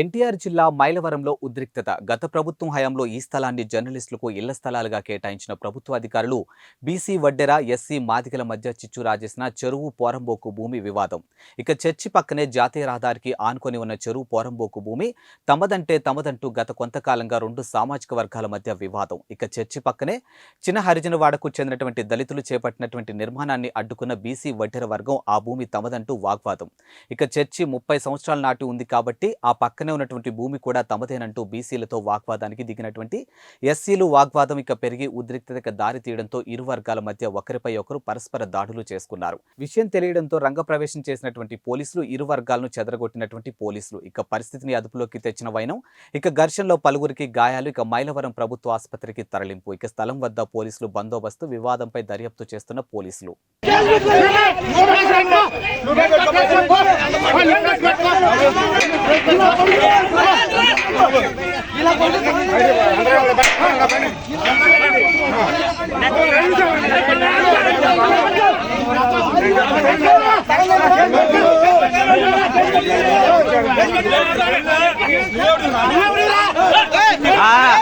ఎన్టీఆర్ జిల్లా మైలవరంలో ఉద్రిక్తత. గత ప్రభుత్వం హయాంలో ఈ స్థలాన్ని జర్నలిస్టులకు ఇళ్ళ స్థలాలుగా కేటాయించిన ప్రభుత్వ అధికారులు బీసీ వడ్డెర ఎస్సీ మాదిగల మధ్య చిచ్చు రాజేసిన చెరువు పోరంబోకు భూమి వివాదం. ఇక చర్చి పక్కనే జాతీయ రహదారికి ఆనుకొని ఉన్న చెరువు పోరంబోకు భూమి తమదంటే తమదంటూ గత కొంతకాలంగా రెండు సామాజిక వర్గాల మధ్య వివాదం. ఇక చర్చి పక్కనే చిన్న హరిజనవాడకు చెందినటువంటి దళితులు చేపట్టినటువంటి నిర్మాణాన్ని అడ్డుకున్న బీసీ వడ్డెర వర్గం ఆ భూమి తమదంటూ వాగ్వాదం. ఇక చర్చి ముప్పై సంవత్సరాల నాటి ఉంది కాబట్టి ఆ పక్క ఉన్నటువంటి భూమి కూడా తమదేనంటూ బీసీలతో వాగ్వాదానికి దిగినటువంటి ఎస్సీలు వాగ్వాదం ఇక పెరిగి ఉద్రిక్తతకు దారి తీయడంతో ఇరు వర్గాల మధ్య ఒకరిపై ఒకరు పరస్పర దాడులు చేసుకున్నారు విషయం తెలియడంతో రంగప్రవేశం చేసినటువంటి పోలీసులు ఇరు వర్గాలను చెదరగొట్టినటువంటి పోలీసులు ఇక పరిస్థితిని అదుపులోకి తెచ్చిన వైనం ఇక ఘర్షణలో పలువురికి గాయాలు ఇక మైలవరం ప్రభుత్వ ఆసుపత్రికి తరలింపు ఇక స్థలం వద్ద పోలీసులు బందోబస్తు వివాదంపై దర్యాప్తు చేస్తున్న పోలీసులు ஆ.